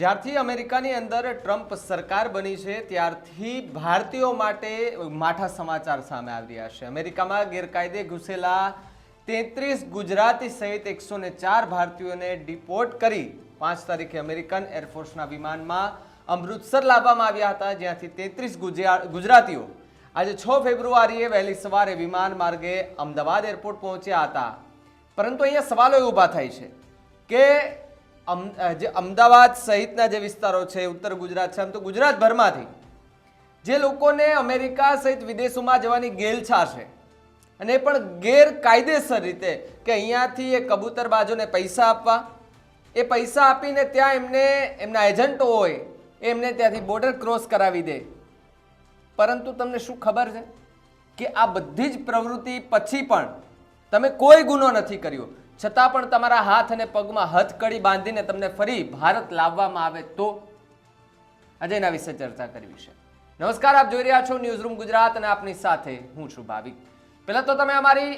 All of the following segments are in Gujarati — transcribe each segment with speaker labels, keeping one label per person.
Speaker 1: જ્યારથી અમેરિકાની અંદર ટ્રમ્પ સરકાર બની છે, ત્યારથી ભારતીયો માટે માઠા સમાચાર સામે આવી રહ્યા છે. અમેરિકામાં ગેરકાયદે ઘૂસેલા તેત્રીસ ગુજરાતી સહિત એકસો ચાર ભારતીયોને ડિપોર્ટ કરી પાંચ તારીખે અમેરિકન એરફોર્સના વિમાનમાં અમૃતસર લાવવામાં આવ્યા હતા, જ્યાંથી તેત્રીસ ગુજરાતીઓ આજે છ ફેબ્રુઆરીએ વહેલી સવારે વિમાન માર્ગે અમદાવાદ એરપોર્ટ પહોંચ્યા હતા. પરંતુ અહીંયા સવાલો એ ઊભા થાય છે કે જે અમદાવાદ સહિતના જે વિસ્તારો છે, ઉત્તર ગુજરાત છે, આમ તો ગુજરાતભરમાંથી જે લોકોને અમેરિકા સહિત વિદેશોમાં જવાની ગેલછા છે અને એ પણ ગેરકાયદેસર રીતે કે અહીંયાથી એ કબૂતરબાજોને પૈસા આપવા, એ પૈસા આપીને ત્યાં એમને, એમના એજન્ટો હોય એમને ત્યાંથી બોર્ડર ક્રોસ કરાવી દે. પરંતુ તમને શું ખબર છે? કે આ બધી જ પ્રવૃત્તિ પછી પણ તમે કોઈ ગુનો નથી કર્યો. છતાં પણ તમારા હાથ અને પગમાં હથકડી બાંધીને તમને ફરી ભારત લાવવામાં આવે તો આજે એના વિશે ચર્ચા કરવી છે. નમસ્કાર, આપ જોઈ રહ્યા છો ન્યૂઝ રૂમ ગુજરાત અને આપની સાથે હું છું ભાવિક. પહેલાં તો તમે અમારી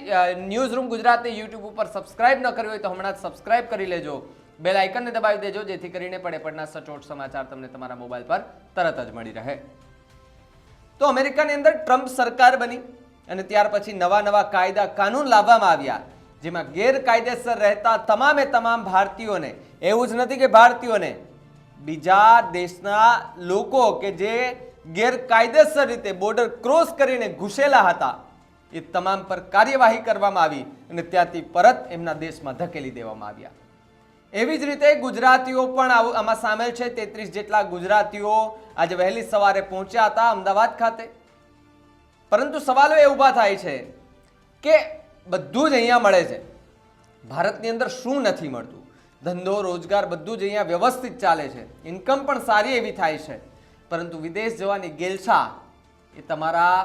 Speaker 1: ન્યૂઝ રૂમ ગુજરાતની યુટ્યુબ ઉપર સબસ્ક્રાઇબ ન કરી હોય તો હમણાં જ સબસ્ક્રાઇબ કરી લેજો. બેલ આઇકનને દબાવી દેજો, જેથી કરીને પડે પડના સચોટ સમાચાર તમને તમારા મોબાઈલ પર તરત જ મળી રહે. તો અમેરિકાની અંદર ટ્રમ્પ સરકાર બની અને ત્યાર પછી નવા નવા કાયદા કાનૂન લાવવામાં આવ્યા. જેમાં ગેરકાયદેસર રહેતા તમામે તમામ ભારતીયોને, એવું જ નથી કે ભારતીયોને, બીજા દેશના લોકો કે જે ગેરકાયદેસર રીતે બોર્ડર ક્રોસ કરીને ઘૂસેલા હતા, એ તમામ પર કાર્યવાહી કરવામાં આવી અને ત્યાંથી પરત એમના દેશમાં ધકેલી દેવામાં આવ્યા. એવી જ રીતે ગુજરાતીઓ પણ આમાં સામેલ છે. તેત્રીસ જેટલા ગુજરાતીઓ આજે વહેલી સવારે પહોંચ્યા હતા અમદાવાદ ખાતે. પરંતુ સવાલો એ ઊભા થાય છે કે બધું જ અહીંયા મળે છે. ભારતની અંદર શું નથી મળતું? ધંધો, રોજગાર બધું જ અહીંયા વ્યવસ્થિત ચાલે છે. ઇન્કમ પણ સારી એવી થાય છે. પરંતુ વિદેશ જવાની ગેલછા એ તમારા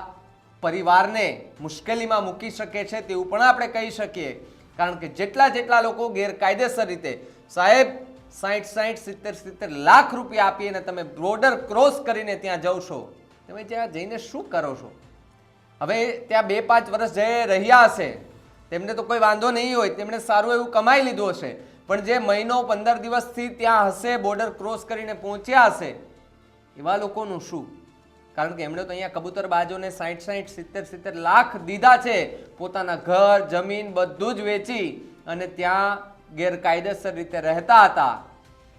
Speaker 1: પરિવારને મુશ્કેલીમાં મૂકી શકે છે તેવું પણ આપણે કહી શકીએ. કારણ કે જેટલા જેટલા લોકો ગેરકાયદેસર રીતે સાહેબ સાઠ સાઠ સિત્તેર સિત્તેર લાખ રૂપિયા આપી અને તમે બોર્ડર ક્રોસ કરીને ત્યાં છો, તમે ત્યાં જઈને શું કરો છો? હવે ત્યાં બે પાંચ વર્ષ જે રહ્યા હશે, તેમને તો કોઈ વાંધો નહીં હોય, તેમણે સારું એવું કમાઈ લીધું હશે. પણ જે મહિનો પંદર દિવસથી ત્યાં હશે બોર્ડર ક્રોસ કરીને પહોંચ્યા હશે, એવા લોકોનું શું? કારણ કે એમણે તો અહીંયા કબૂતરબાજોને સાઠ સાઠ સિત્તેર સિત્તેર લાખ દીધા છે, પોતાના ઘર, જમીન બધું જ વેચી અને ત્યાં ગેરકાયદેસર રીતે રહેતા હતા.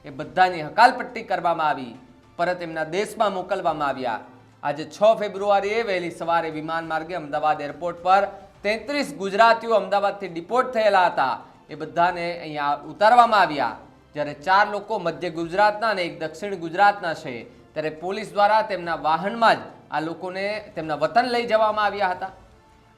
Speaker 1: એ બધાની હકાલપટ્ટી કરવામાં આવી, પરત એમના દેશમાં મોકલવામાં આવ્યા. આજે છ ફેબ્રુઆરીએ વહેલી સવારે વિમાન માર્ગે અમદાવાદ એરપોર્ટ પર તેત્રીસ ગુજરાતીઓ અમદાવાદથી ડિપોર્ટ થયેલા હતા. એ બધાને અહીંયા ઉતારવામાં આવ્યા. જ્યારે ચાર લોકો મધ્ય ગુજરાતના અને એક દક્ષિણ ગુજરાતના છે, ત્યારે પોલીસ દ્વારા તેમના વાહનમાં જ આ લોકોને તેમના વતન લઈ જવામાં આવ્યા હતા.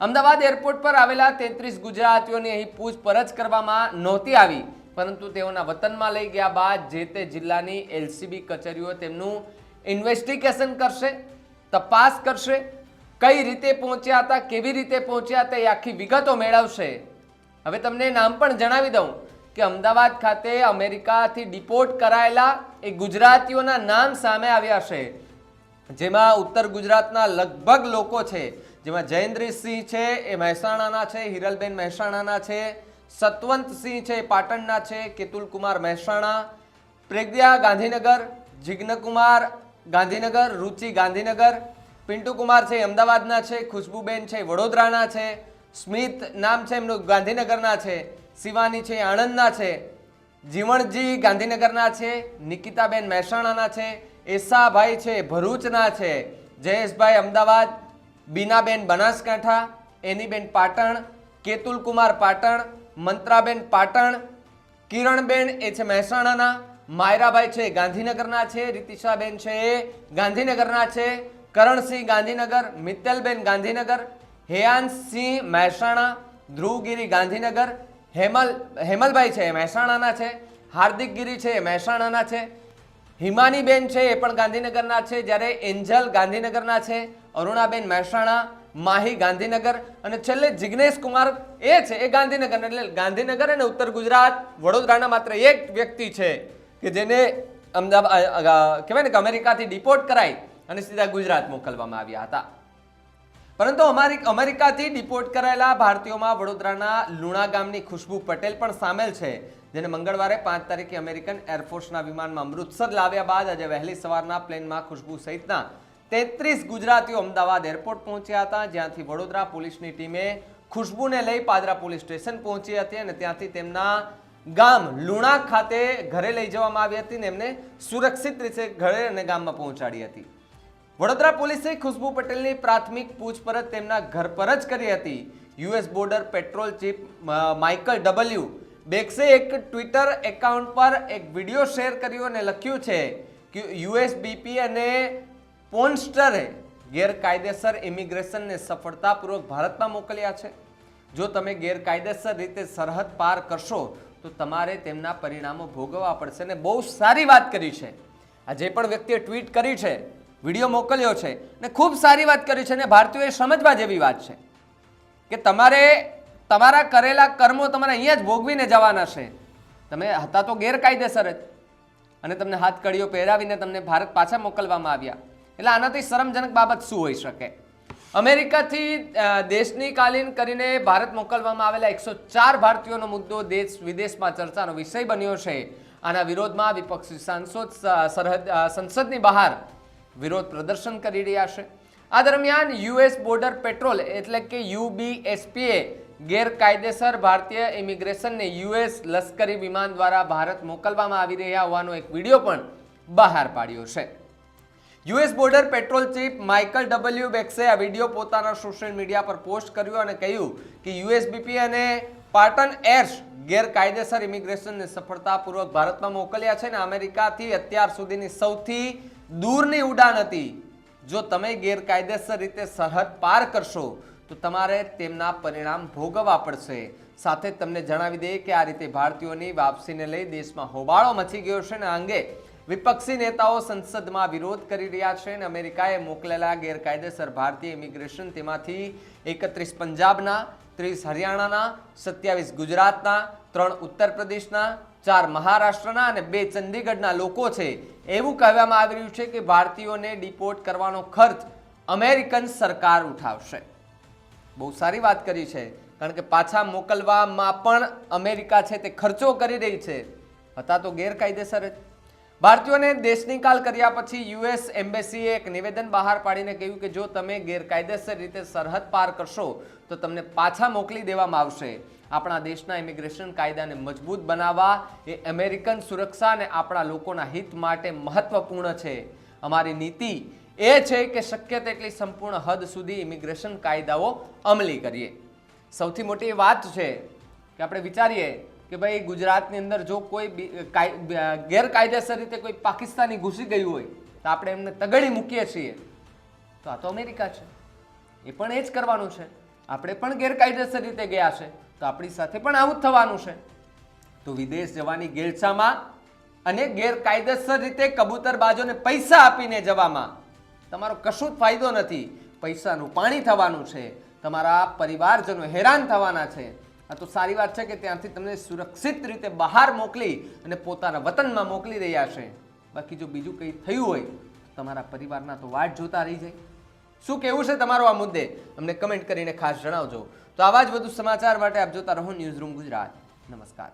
Speaker 1: અમદાવાદ એરપોર્ટ પર આવેલા તેત્રીસ ગુજરાતીઓની અહીં પૂછપરછ કરવામાં નહોતી આવી, પરંતુ તેઓના વતનમાં લઈ ગયા બાદ જે તે જિલ્લાની એલસીબી કચેરીઓ તેમનું ઇન્વેસ્ટિગેશન કરશે. તપાસ કરશે, કઈ રીતે પહોંચ્યા હતા, કેવી રીતે પહોંચ્યા હતા, એ આખી વિગતો મેળવશે. હવે તમને નામ પણ જણાવી દઉં કે અમદાવાદ ખાતે અમેરિકાથી ડિપોર્ટ કરાયેલા એ ગુજરાતીઓના નામ સામે આવ્યા છે. જેમાં ઉત્તર ગુજરાતના લગભગ લોકો છે. જેમાં જયેન્દ્રસિંહ છે, એ મહેસાણાના છે, હિરલબેન મહેસાણાના છે, સતવંતસિંહ છે, એ પાટણના છે, કેતુલકુમાર મહેસાણા પ્રજ્ઞા ગાંધીનગર, જિગ્નકુમાર ગાંધીનગર, રુચિ ગાંધીનગર, પિન્ટુ કુમાર છે અમદાવાદના છે, ખુશ્બુબેન છે વડોદરાના છે, સ્મિત નામ છે એમનું ગાંધીનગરના છે, શિવાની છે આણંદના છે, જીવણજી ગાંધીનગરના છે, નિકિતાબેન મહેસાણાના છે, એસાભાઈ છે ભરૂચના છે, જયેશભાઈ અમદાવાદ, બીનાબેન બનાસકાંઠા, એનીબેન પાટણ કેતુલ કુમાર પાટણ, મંત્રાબેન પાટણ, કિરણબેન એ છે મહેસાણાના માયરાભાઈ છે, ગાંધીનગરના છે, રીતિશાબેન છે એ ગાંધીનગરના છે, કરણસિંહ ગાંધીનગર, મિત્તલબેન ગાંધીનગર, હેયાનસિંહ મહેસાણા, ધ્રુવગીરી ગાંધીનગર, હેમલ, હેમલભાઈ છે મહેસાણાના છે હાર્દિક ગીરી છે મહેસાણાના છે, હિમાનીબેન છે એ પણ ગાંધીનગરના છે, જ્યારે એન્જલ ગાંધીનગરના છે, અરુણાબેન મહેસાણા, માહી ગાંધીનગર અને છેલ્લે જિગ્નેશ કુમાર એ છે, એ ગાંધીનગર, એટલે ગાંધીનગર અને ઉત્તર ગુજરાત વડોદરાના માત્ર એક વ્યક્તિ છે. કે જેને અમદાવાદ કહેવાય ને કે અમેરિકાથી ડિપોર્ટ કરાઈ અને સીધા ગુજરાત મોકલવામાં આવ્યા હતા. પરંતુ અમારી, અમેરિકાથી ડિપોર્ટ કરાયેલા ભારતીયોમાં વડોદરાના લુણા ગામની ખુશ્બુ પટેલ પણ સામેલ છે, જેને મંગળવારે પાંચ તારીખે અમેરિકન એરફોર્સના વિમાનમાં અમૃતસર લાવ્યા બાદ આજે વહેલી સવારના પ્લેનમાં ખુશ્બુ સહિતના તેત્રીસ ગુજરાતીઓ અમદાવાદ એરપોર્ટ પહોંચ્યા હતા, જ્યાંથી વડોદરા પોલીસની ટીમે ખુશ્બુને લઈ પાદરા પોલીસ સ્ટેશન પહોંચી હતી અને ત્યાંથી તેમના ગામ લુણા ખાતે ઘરે લઈ જવામાં આવી હતી અને એમને સુરક્ષિત રીતે ઘરે અને ગામમાં પહોંચાડી હતી. વડોદરા પોલીસે ખુશ્બુ પટેલની પ્રાથમિક પૂછપરછ તેમના ઘર પર જ કરી હતી. US border patrol chief Michael W બેક્સે એક ટ્વિટર એકાઉન્ટ પર એક વીડિયો શેર કર્યો અને લખ્યું છે કે યુએસબીપી અને પોન્સ્ટરે ગેરકાયદેસર ઇમિગ્રેશનને સફળતાપૂર્વક ભારતમાં મોકલ્યા છે. જો તમે ગેરકાયદેસર રીતે સરહદ પાર કરશો તો તમારે તેમના પરિણામો ભોગવવા પડશે અને બહુ સારી વાત કરી છે. આ જે પણ વ્યક્તિએ ટ્વીટ કરી છે, વીડિયો મોકલ્યો છે ને ખૂબ સારી વાત કરી છે અને ભારતીયોએ સમજવા જેવી વાત છે કે તમારે તમારા કરેલા કર્મો તમારે અહીંયા જ ભોગવીને જવાના છે. તમે હતા તો ગેરકાયદેસર જ. અને તમને હાથ કડીઓ પહેરાવીને તમને ભારત પાછા મોકલવામાં આવ્યા. એટલે આનાથી શરમજનક બાબત શું હોઈ શકે? અમેરિકાથી દેશની કાલીન કરીને ભારત મોકલવામાં આવેલા એકસો ચાર ભારતીયોનો મુદ્દો દેશ વિદેશમાં ચર્ચાનો વિષય બન્યો છે. આના વિરોધમાં વિપક્ષી સાંસદ સરહદ સંસદની બહાર વિરોધ પ્રદર્શન કરી રહ્યા છે. આ દરમિયાન યુએસ બોર્ડર પેટ્રોલ એટલે કે યુબીએસપીએ ગેરકાયદેસર ભારતીય ઇમિગ્રેશનને યુએસ લશ્કરી વિમાન દ્વારા ભારત મોકલવામાં આવી રહ્યા હોવાનો એક વીડિયો પણ બહાર પાડ્યો છે. US border patrol chief Michael W બેક્સે આ વીડિયો પોતાના સોશિયલ મીડિયા પર પોસ્ટ કર્યો અને કહ્યું કે યુએસબીપી અને પાટન એર્સ ગેરકાયદેસર ઇમિગ્રેશનને સફળતાપૂર્વક ભારતમાં મોકલ્યા છે ને અમેરિકાથી અત્યાર સુધીની સૌથી દૂરની ઉડાન હતી. જો તમે ગેરકાયદેસર રીતે સરહદ પાર કરશો, તો તમારે તેમના પરિણામ ભોગવવા પડશે. સાથે તમને જણાવી દઈએ કે આ રીતે ભારતીયોની વાપસીને લઈ દેશમાં હોબાળો મચી ગયો છે ને આ અંગે વિપક્ષી નેતાઓ સંસદમાં વિરોધ કરી રહ્યા છે અને અમેરિકાએ મોકલેલા ગેરકાયદેસર ભારતીય ઇમિગ્રેશન તેમાંથી એકત્રીસ પંજાબના, ત્રીસ હરિયાણાના, સત્યાવીસ ગુજરાતના, ત્રણ ઉત્તર પ્રદેશના, ચાર મહારાષ્ટ્રના અને બે ચંદીગઢના લોકો છે. એવું કહેવામાં આવી રહ્યું છે કે ભારતીયોને ડિપોર્ટ કરવાનો ખર્ચ અમેરિકન સરકાર ઉઠાવશે. બહુ સારી વાત કરી છે, કારણ કે પાછા મોકલવામાં પણ અમેરિકા છે તે ખર્ચો કરી રહી છે. હતા તો ગેરકાયદેસર જ. ભારતીયોને દેશનિકાલ કર્યા પછી યુએસ એમ્બેસીએ એક નિવેદન બહાર પાડીને કહ્યું કે જો તમે ગેરકાયદેસર રીતે સરહદ પાર કરશો, તો તમને પાછા મોકલી દેવામાં આવશે. આપણા દેશના ઇમિગ્રેશન કાયદાને મજબૂત બનાવવા, એ અમેરિકન સુરક્ષા અને આપણા લોકોના હિત માટે મહત્વપૂર્ણ છે. અમારી નીતિ એ છે કે શક્ય તેટલી સંપૂર્ણ હદ સુધી ઇમિગ્રેશન કાયદાઓ અમલી કરીએ. સૌથી મોટી વાત છે કે આપણે વિચારીએ કે ભાઈ ગુજરાતની અંદર જો કોઈ કાય- ગેરકાયદેસર રીતે કોઈ પાકિસ્તાની ઘૂસી ગયું હોય, તો આપણે એમને તગડી મૂકીએ છીએ. તો આ તો અમેરિકા છે. એ પણ એ જ કરવાનું છે. આપણે પણ ગેરકાયદેસર રીતે ગયા છે. તો આપણી સાથે પણ આવું જ થવાનું છે. તો વિદેશ જવાની ગેરછામાં અને ગેરકાયદેસર રીતે કબૂતરબાજોને પૈસા આપીને જવામાં તમારો કશું જ ફાયદો નથી. પૈસાનું પાણી થવાનું છે. તમારા પરિવારજનો હેરાન થવાના છે. તો સારી વાત છે કે ત્યાંથી તમને સુરક્ષિત રીતે બહાર મોકલી અને પોતાના વતનમાં મોકલી રહ્યા છે. બાકી જો બીજું કંઈ થયું હોય તમારા પરિવારના તો વાટ જોતા રહી જાય. શું કહેવું છે તમારો આ મુદ્દે? અમને કમેન્ટ કરીને ખાસ જણાવજો. તો આવા જ વધુ સમાચાર માટે આપ જોતા રહો ન્યૂઝ રૂમ ગુજરાત. નમસ્કાર.